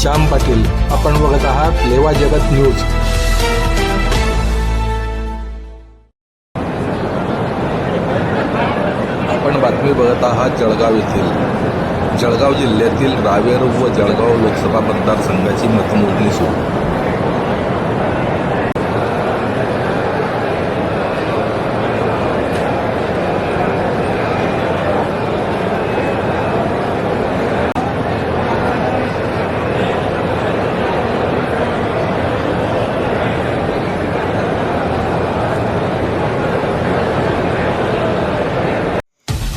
श्याम पाटील. आपण बघत आहात लेवा जगत न्यूज. आपण बातमी बघत आहात जळगाव येथील. जळगाव जिल्ह्यातील रावेर व जळगाव लोकसभा मतदारसंघाची मतमोजणी सुरू.